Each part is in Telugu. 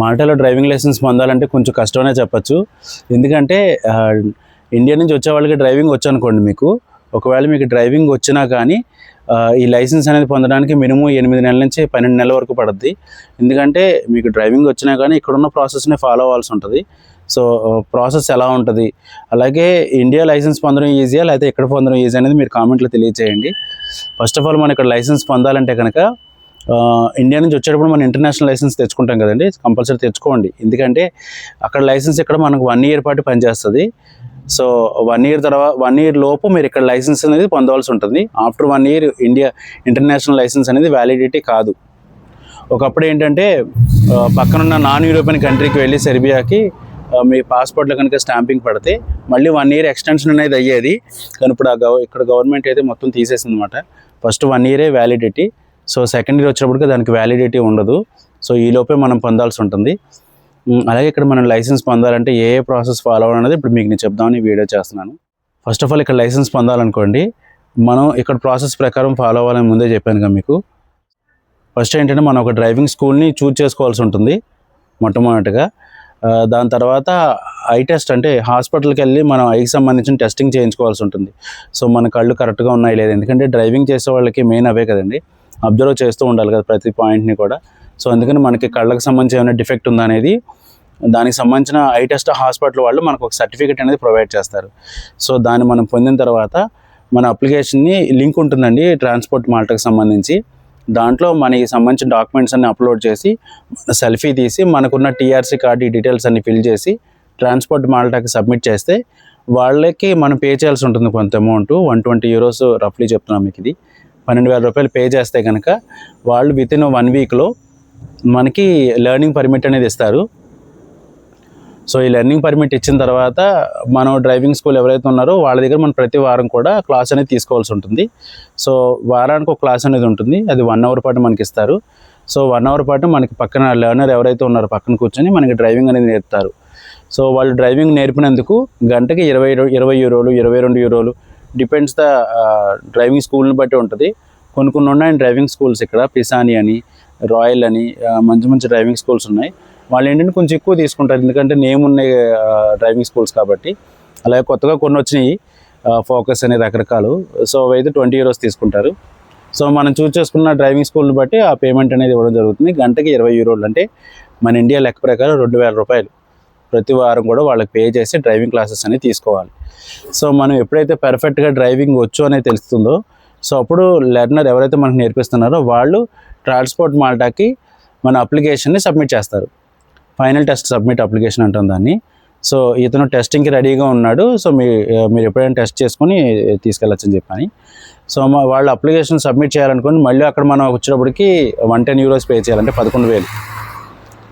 మాల్టాలో డ్రైవింగ్ లైసెన్స్ పొందాలంటే కొంచెం కష్టమనే చెప్పచ్చు. ఎందుకంటే ఇండియా నుంచి వచ్చే వాళ్ళకి డ్రైవింగ్ వచ్చనుకోండి మీకు. ఒకవేళ మీకు డ్రైవింగ్ వచ్చినా కానీ ఈ లైసెన్స్ అనేది పొందడానికి మినిమం ఎనిమిది నెలల నుంచి పన్నెండు నెలల వరకు పడుద్ది. ఎందుకంటే మీకు డ్రైవింగ్ వచ్చినా కానీ ఇక్కడున్న ప్రాసెస్ని ఫాలో అవ్వాల్సి ఉంటుంది. సో ప్రాసెస్ ఎలా ఉంటుంది? అలాగే ఇండియా లైసెన్స్ పొందడం ఈజీయా? లేకపోతే ఎక్కడ పొందడం ఈజీ అనేది మీరు కామెంట్లో తెలియజేయండి ఫస్ట్ ఆఫ్ ఆల్ మనం ఇక్కడ లైసెన్స్ పొందాలంటే కనుక ఇండియా నుంచి వచ్చేటప్పుడు మనం ఇంటర్నేషనల్ లైసెన్స్ తెచ్చుకుంటాం కదండి. కంపల్సరీ తెచ్చుకోండి. ఎందుకంటే అక్కడ లైసెన్స్ ఇక్కడ మనకు వన్ ఇయర్ పాటు పనిచేస్తుంది. సో వన్ ఇయర్ తర్వాత వన్ ఇయర్ లోపు మీరు ఇక్కడ లైసెన్స్ అనేది పొందవలసి ఉంటుంది. After one year India international license అనేది వ్యాలిడిటీ కాదు. ఒకప్పుడు ఏంటంటే పక్కనున్న నాన్ యూరోపియన్ కంట్రీకి వెళ్ళి సెర్బియాకి మీ పాస్పోర్ట్లో కనుక స్టాంపింగ్ పడితే మళ్ళీ వన్ ఇయర్ ఎక్స్టెన్షన్ అనేది అయ్యేది. కానీ ఇప్పుడు ఆ గవ ఇక్కడ గవర్నమెంట్ అయితే మొత్తం తీసేసింది అనమాట ఫస్ట్ వన్ ఇయరే వ్యాలిడిటీ సో సెకండ్ ఇయర్ వచ్చినప్పటికి దానికి వ్యాలిడిటీ ఉండదు. సో ఈ లోపే మనం పొందాల్సి ఉంటుంది. అలాగే ఇక్కడ మనం లైసెన్స్ పొందాలంటే ఏ ఏ ప్రాసెస్ ఫాలో అవ్వాలనేది ఇప్పుడు మీకు నేను చెప్దామని వీడియో చేస్తున్నాను. ఫస్ట్ ఆఫ్ ఆల్ ఇక్కడ లైసెన్స్ పొందాలనుకోండి మనం ఇక్కడ ప్రాసెస్ ప్రకారం ఫాలో అవ్వాలని ముందే చెప్పాను కదా మీకు. ఫస్ట్ ఏంటంటే మనం ఒక డ్రైవింగ్ స్కూల్ని చూజ్ చేసుకోవాల్సి ఉంటుంది మొట్టమొదటిగా. దాని తర్వాత ఐ టెస్ట్ అంటే హాస్పిటల్కి వెళ్ళి మనం ఐకి సంబంధించిన టెస్టింగ్ చేయించుకోవాల్సి ఉంటుంది. సో మన కళ్ళు కరెక్ట్గా ఉన్నాయి లేదు? ఎందుకంటే డ్రైవింగ్ చేసే వాళ్ళకి మెయిన్ అవే కదండి. అబ్జర్వ్ చేస్తూ ఉండాలి కదా ప్రతి పాయింట్ని కూడా. సో అందుకని మనకి కళ్ళకి సంబంధించి ఏమైనా డిఫెక్ట్ ఉందా అనేది దానికి సంబంధించిన ఐ టెస్ట్ హాస్పిటల్ వాళ్ళు మనకు ఒక సర్టిఫికేట్ అనేది ప్రొవైడ్ చేస్తారు. సో దాన్ని మనం పొందిన తర్వాత మన అప్లికేషన్ని లింక్ ఉంటుందండి ట్రాన్స్పోర్ట్ మాల్టకి సంబంధించి. దాంట్లో మనకి సంబంధించిన డాక్యుమెంట్స్ అన్ని అప్లోడ్ చేసి సెల్ఫీ తీసి మనకున్న టీఆర్సీ కార్డు ఈ డీటెయిల్స్ అన్ని ఫిల్ చేసి ట్రాన్స్పోర్ట్ మాల్టాకి సబ్మిట్ చేస్తే వాళ్ళకి మనం పే చేయాల్సి ఉంటుంది కొంత అమౌంట్. వన్ ట్వంటీ యూరోస్ రఫ్లీ చెప్తున్నాం మీకు ఇది. పన్నెండు వేల రూపాయలు పే చేస్తే కనుక వాళ్ళు విత్ ఇన్ వన్ వీక్లో మనకి లెర్నింగ్ పర్మిట్ అనేది ఇస్తారు. సో ఈ లెర్నింగ్ పర్మిట్ ఇచ్చిన తర్వాత మనం డ్రైవింగ్ స్కూల్ ఎవరైతే ఉన్నారో వాళ్ళ దగ్గర మనం ప్రతి వారం కూడా క్లాస్ అనేది తీసుకోవాల్సి ఉంటుంది. సో వారానికి ఒక క్లాస్ అనేది ఉంటుంది. అది వన్ అవర్ పాటు మనకి ఇస్తారు. సో వన్ అవర్ పాటు మనకి పక్కన లెర్నర్ ఎవరైతే ఉన్నారో పక్కన కూర్చొని మనకి డ్రైవింగ్ అనేది నేర్పుతారు. సో వాళ్ళు డ్రైవింగ్ నేర్పినందుకు గంటకి ఇరవై ఇరవై యూరోలు ఇరవై రెండు యూరోలు డిపెండ్స్ ద డ్రైవింగ్ స్కూల్ని బట్టి ఉంటుంది. కొన్ని కొన్ని ఉన్నాయి డ్రైవింగ్ స్కూల్స్ ఇక్కడ పిసాని అని రాయల్ అని మంచి మంచి డ్రైవింగ్ స్కూల్స్ ఉన్నాయి. వాళ్ళు ఏంటంటే కొంచెం ఎక్కువ తీసుకుంటారు ఎందుకంటే నేమ్ ఉన్నాయి డ్రైవింగ్ స్కూల్స్ కాబట్టి. అలాగే కొత్తగా కొన్ని వచ్చినాయి ఫోకస్ అనే రకరకాలు. సో అయితే ట్వంటీ యూరోస్ తీసుకుంటారు. సో మనం చూస్ చేసుకున్న డ్రైవింగ్ స్కూల్ని బట్టి ఆ పేమెంట్ అనేది ఇవ్వడం జరుగుతుంది. గంటకి ఇరవై యూరోలు అంటే మన ఇండియా లెక్క ప్రకారం రెండు వేల రూపాయలు. ప్రతి వారం కూడా వాళ్ళకి పే చేసి డ్రైవింగ్ క్లాసెస్ అనేవి తీసుకోవాలి. సో మనం ఎప్పుడైతే పర్ఫెక్ట్గా డ్రైవింగ్ వచ్చు అనేది తెలుస్తుందో సో అప్పుడు లెర్నర్ ఎవరైతే మనకు నేర్పిస్తున్నారో వాళ్ళు ట్రాన్స్పోర్ట్ మాల్టాకి మన అప్లికేషన్ని సబ్మిట్ చేస్తారు. ఫైనల్ టెస్ట్ సబ్మిట్ అప్లికేషన్ అంటాం దాన్ని. సో ఇతను టెస్టింగ్కి రెడీగా ఉన్నాడు. సో మీ మీరు ఎప్పుడైనా టెస్ట్ చేసుకొని తీసుకెళ్ళచ్చని చెప్పని. సో మా వాళ్ళు అప్లికేషన్ సబ్మిట్ చేయాలనుకుని మళ్ళీ అక్కడ మనం వచ్చేటప్పటికి వన్ టెన్ యూరోస్ పే చేయాలంటే పదకొండు వేలు.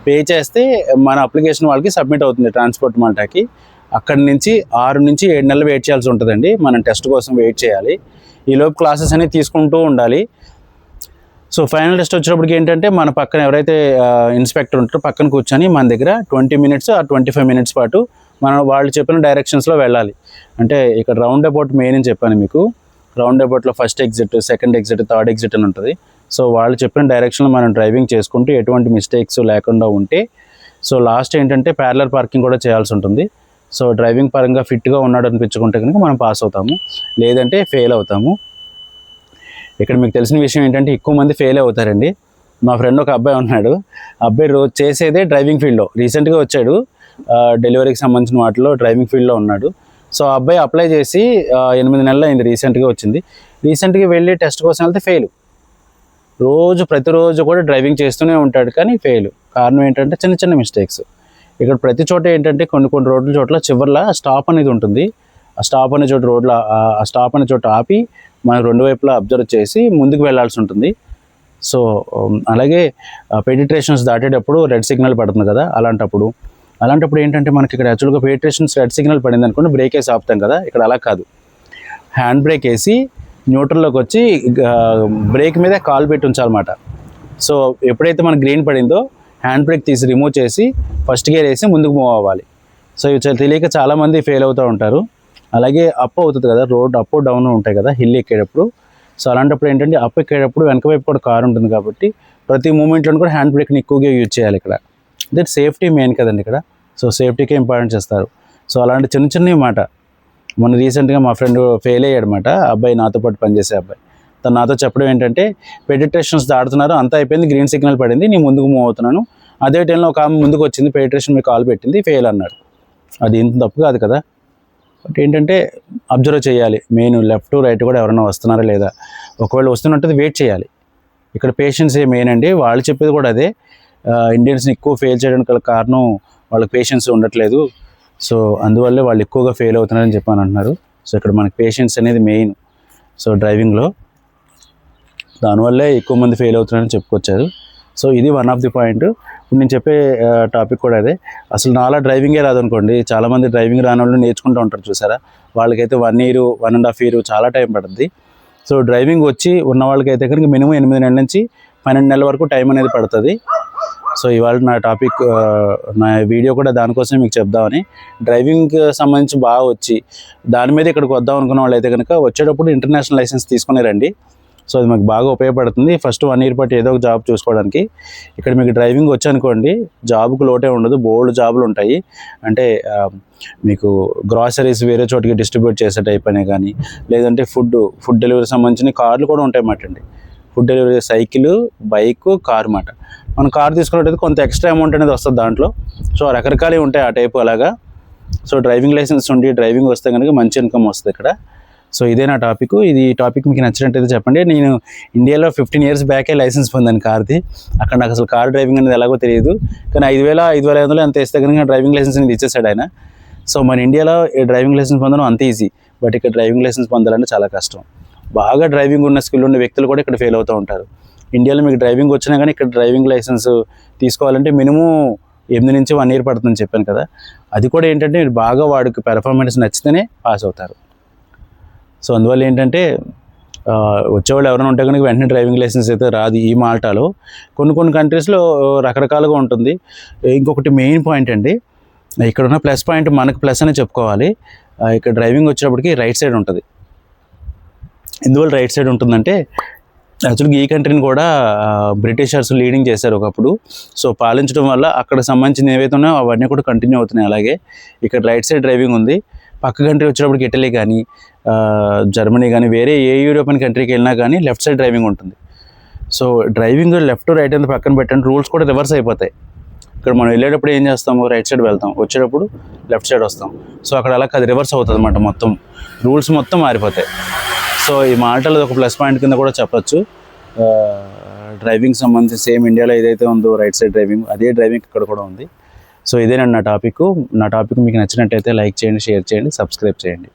పే చేస్తే మన అప్లికేషన్ వాళ్ళకి సబ్మిట్ అవుతుంది ట్రాన్స్పోర్ట్ మాల్టాకి. అక్కడి నుంచి ఆరు నుంచి ఏడు నెలలు వెయిట్ చేయాల్సి ఉంటుందండి. మనం టెస్ట్ కోసం వెయిట్ చేయాలి. ఈలోపు క్లాసెస్ అనేవి తీసుకుంటూ ఉండాలి. సో ఫైనల్ టెస్ట్ వచ్చినప్పటికి ఏంటంటే మన పక్కన ఎవరైతే ఇన్స్పెక్టర్ ఉంటారో పక్కన కూర్చొని మన దగ్గర ట్వంటీ మినిట్స్ ఆ ట్వంటీ ఫైవ్ మినిట్స్ పాటు మనం వాళ్ళు చెప్పిన డైరెక్షన్స్లో వెళ్ళాలి. అంటే ఇక్కడ రౌండ్ అబౌట్ మెయిన్ అని చెప్పాను మీకు. రౌండ్ అబౌట్లో first exit second exit third exit అని ఉంటుంది. సో వాళ్ళు చెప్పిన డైరెక్షన్లో మనం డ్రైవింగ్ చేసుకుంటూ ఎటువంటి మిస్టేక్స్ లేకుండా ఉంటే సో లాస్ట్ ఏంటంటే ప్యారలర్ పార్కింగ్ కూడా చేయాల్సి ఉంటుంది. సో డ్రైవింగ్ పరంగా ఫిట్గా ఉన్నాడు అనిపించుకుంటే కనుక మనం పాస్ అవుతాము. లేదంటే ఫెయిల్ అవుతాము. ఇక్కడ మీకు తెలిసిన విషయం ఏంటంటే ఎక్కువ మంది ఫెయిల్ అవుతారండి. మా ఫ్రెండ్ ఒక అబ్బాయి ఉన్నాడు. ఆ అబ్బాయి రోజు చేసేదే డ్రైవింగ్ ఫీల్డ్లో రీసెంట్గా వచ్చాడు. డెలివరీకి సంబంధించిన వాటిలో డ్రైవింగ్ ఫీల్డ్లో ఉన్నాడు. సో అబ్బాయి అప్లై చేసి ఎనిమిది నెలలు అయింది రీసెంట్గా వచ్చింది. రీసెంట్గా వెళ్ళి టెస్ట్ కోసం వెళ్తే ఫెయిల్ రోజు ప్రతిరోజు కూడా డ్రైవింగ్ చేస్తూనే ఉంటాడు కానీ ఫెయిల్ కారణం ఏంటంటే చిన్న చిన్న మిస్టేక్స్ ఇక్కడ ప్రతి చోట ఏంటంటే కొన్ని కొన్ని రోడ్ల చోట్ల చివరిలో స్టాప్ అనేది ఉంటుంది. ఆ స్టాప్ అనే చోట రోడ్ల ఆ- స్టాప్ అనే చోట ఆపి మనం రెండు వైపులా అబ్జర్వ్ చేసి ముందుకు వెళ్ళాల్సి ఉంటుంది. సో అలాగే పెడిట్రేషన్స్ దాటేటప్పుడు రెడ్ సిగ్నల్ పడుతుంది కదా అలాంటప్పుడు. అలాంటప్పుడు ఏంటంటే మనకి ఇక్కడ యాక్చువల్గా పెడిట్రేషన్స్ రెడ్ సిగ్నల్ పడింది అనుకుంటే బ్రేక్ వేసి ఆపుతాం కదా ఇక్కడ అలా కాదు. హ్యాండ్ బ్రేక్ వేసి న్యూట్రల్లోకి వచ్చి బ్రేక్ మీద కాలు పెట్టి ఉంచాలన్నమాట. సో ఎప్పుడైతే మన గ్రీన్ పడిందో హ్యాండ్ బ్రేక్ తీసి రిమూవ్ చేసి ఫస్ట్ గేర్ వేసి ముందుకు మూవ్ అవ్వాలి. సో ఇవి తెలియక చాలామంది ఫెయిల్ అవుతూ ఉంటారు. అలాగే అప్ అవుతుంది కదా రోడ్ అప్ డౌన్ ఉంటాయి కదా హిల్ ఎక్కేటప్పుడు. సో అలాంటప్పుడు ఏంటంటే అప్ ఎక్కేటప్పుడు వెనక వైపు కూడా కారు ఉంటుంది కాబట్టి ప్రతి మూమెంట్లోనూ కూడా హ్యాండ్ బ్రేక్ని ఎక్కువగా యూజ్ చేయాలి ఇక్కడ. దట్ సేఫ్టీ మెయిన్ కదండి ఇక్కడ. సో సేఫ్టీకే ఇంపార్టెంట్ చేస్తారు. సో అలాంటి చిన్న చిన్నవి మాట. మొన్న రీసెంట్గా మా ఫ్రెండ్ ఫెయిల్ అయ్యాడనమాట అబ్బాయి నాతో పాటు పనిచేసే అబ్బాయి. తను నాతో చెప్పడం ఏంటంటే పెడిట్రేషన్స్ దాడుతున్నారు అంతా అయిపోయింది గ్రీన్ సిగ్నల్ పడింది నేను ముందుకు మూవ్ అవుతున్నాను. అదే టైంలో ఒక ఆమె ముందుకు వచ్చింది పెడిట్రేషన్ మీకు కాల్ పెట్టింది ఫెయిల్ అన్నాడు. అది ఇంత తప్పు కాదు కదా. బట్ ఏంటంటే అబ్జర్వ్ చేయాలి. మెయిన్ లెఫ్ట్ రైట్ కూడా ఎవరైనా వస్తున్నారా లేదా? ఒకవేళ వస్తున్నట్టు వెయిట్ చేయాలి. ఇక్కడ పేషెన్స్ మెయిన్ అండి. వాళ్ళు చెప్పేది కూడా అదే. ఇండియన్స్ని ఎక్కువ ఫెయిల్ చేయడానికి కారణం వాళ్ళకి పేషెన్స్ ఉండట్లేదు. సో అందువల్లే వాళ్ళు ఎక్కువగా ఫెయిల్ అవుతున్నారని చెప్పని అంటున్నారు. సో ఇక్కడ మనకి పేషెన్స్ అనేది మెయిన్ సో డ్రైవింగ్లో దానివల్లే ఎక్కువ మంది ఫెయిల్ అవుతున్నారని చెప్పుకొచ్చారు. సో ఇది వన్ ఆఫ్ ది పాయింట్ ఇప్పుడు నేను చెప్పే టాపిక్ కూడా అదే. అసలు నాలా డ్రైవింగే రాదనుకోండి చాలామంది డ్రైవింగ్ రాని వాళ్ళు నేర్చుకుంటూ ఉంటారు చూసారా? వాళ్ళకైతే one year one and half year చాలా టైం పడుతుంది సో డ్రైవింగ్ వచ్చి ఉన్న వాళ్ళకైతే కనుక మినిమం ఎనిమిది నెలల నుంచి పన్నెండు నెలల వరకు టైం అనేది పడుతుంది. సో ఇవాళ నా టాపిక్ నా వీడియో కూడా దానికోసం మీకు చెప్దామని. డ్రైవింగ్ సంబంధించి బాగా వచ్చి దాని మీద ఇక్కడికి వద్దాం అనుకున్న వాళ్ళు అయితే కనుక వచ్చేటప్పుడు ఇంటర్నేషనల్ లైసెన్స్ తీసుకుని రండి. సో అది మాకు బాగా ఉపయోగపడుతుంది. ఫస్ట్ వన్ ఇయర్ పాటు ఏదో ఒక జాబ్ చూసుకోవడానికి. ఇక్కడ మీకు డ్రైవింగ్ వచ్చనుకోండి జాబ్కు లోటే ఉండదు బోల్డ్ జాబులు ఉంటాయి. అంటే మీకు గ్రాసరీస్ వేరే చోటికి డిస్ట్రిబ్యూట్ చేసే టైప్ అనే కానీ లేదంటే ఫుడ్ ఫుడ్ డెలివరీ సంబంధించిన కార్లు కూడా ఉంటాయి మాట అండి food delivery cycle bike car మాట. మనం కార్ తీసుకున్నట్టయితే కొంత ఎక్స్ట్రా అమౌంట్ అనేది వస్తుంది దాంట్లో. సో రకరకాలే ఉంటాయి ఆ టైపు అలాగా. సో డ్రైవింగ్ లైసెన్స్ ఉండి డ్రైవింగ్ వస్తే కనుక మంచి ఇన్కమ్ వస్తుంది ఇక్కడ. సో ఇదే నా టాపిక్. ఇది టాపిక్ మీకు నచ్చినట్టయితే చెప్పండి. నేను ఇండియాలో ఫిఫ్టీన్ ఇయర్స్ బ్యాకే లైసెన్స్ పొందాను కార్ది. అక్కడ నాకు అసలు కార్ డ్రైవింగ్ అనేది ఎలాగో తెలియదు. కానీ ఐదు వేల ఐదు వేల ఐదు వందలు అంత ఇస్తే కనుక డ్రైవింగ్ లైసెన్స్ అనేది ఇచ్చేసాడు ఆయన. సో మన ఇండియాలో ఈ డ్రైవింగ్ లైసెన్స్ పొందడం అంత ఈజీ. బట్ ఇక్కడ డ్రైవింగ్ లైసెన్స్ పొందాలంటే చాలా కష్టం. బాగా డ్రైవింగ్ ఉన్న స్కిల్ ఉన్న వ్యక్తులు కూడా ఇక్కడ ఫెయిల్ అవుతూ ఉంటారు. ఇండియాలో మీకు డ్రైవింగ్ వచ్చినా కానీ ఇక్కడ డ్రైవింగ్ లైసెన్స్ తీసుకోవాలంటే మినిమం ఎనిమిది నుంచి వన్ ఇయర్ పడుతుందని చెప్పాను కదా. అది కూడా ఏంటంటే మీరు బాగా వాడికి పెర్ఫార్మెన్స్ నచ్చితేనే పాస్ అవుతారు. సో అందువల్ల ఏంటంటే వచ్చేవాళ్ళు ఎవరైనా ఉంటే కనుక వెంటనే డ్రైవింగ్ లైసెన్స్ అయితే రాదు ఈ మాల్టాలో. కొన్ని కొన్ని కంట్రీస్లో రకరకాలుగా ఉంటుంది. ఇంకొకటి మెయిన్ పాయింట్ అండి ఇక్కడ ఉన్న ప్లస్ పాయింట్ మనకు ప్లస్ అని చెప్పుకోవాలి. ఇక్కడ డ్రైవింగ్ వచ్చేటప్పటికి రైట్ సైడ్ ఉంటుంది. ఎందువల్ల రైట్ సైడ్ ఉంటుందంటే యాక్చువల్గా ఈ కంట్రీని కూడా బ్రిటిషర్స్ లీడింగ్ చేశారు ఒకప్పుడు. సో పాలించడం వల్ల అక్కడ సంబంధించిన ఏవైతే ఉన్నాయో అవన్నీ కూడా కంటిన్యూ అవుతున్నాయి. అలాగే ఇక్కడ రైట్ సైడ్ డ్రైవింగ్ ఉంది. పక్క కంట్రీ వచ్చేటప్పటికి ఇటలీ కానీ జర్మనీ కానీ వేరే ఏ యూరోపియన్ కంట్రీకి వెళ్ళినా కానీ లెఫ్ట్ సైడ్ డ్రైవింగ్ ఉంటుంది. సో డ్రైవింగ్ లెఫ్ట్ రైట్ అంత పక్కన పెట్టండి రూల్స్ కూడా రివర్స్ అయిపోతాయి. ఇక్కడ మనం వెళ్ళేటప్పుడు ఏం చేస్తాము? రైట్ సైడ్ వెళ్తాం. వచ్చేటప్పుడు లెఫ్ట్ సైడ్ వస్తాం. సో అక్కడ అలా అది రివర్స్ అవుతుంది అన్నమాట మొత్తం. రూల్స్ మొత్తం మారిపోతాయి. సో ఈ మాటలు ఒక ప్లస్ పాయింట్ కింద కూడా చెప్పొచ్చు. డ్రైవింగ్ సంబంధించి సేమ్ ఇండియాలో ఏదైతే ఉందో రైట్ సైడ్ డ్రైవింగ్ అదే డ్రైవింగ్ ఇక్కడ కూడా ఉంది. సో ఇదేనండి నా టాపిక్. నా టాపిక్ మీకు నచ్చినట్టయితే లైక్ చేయండి షేర్ చేయండి సబ్స్క్రైబ్ చేయండి.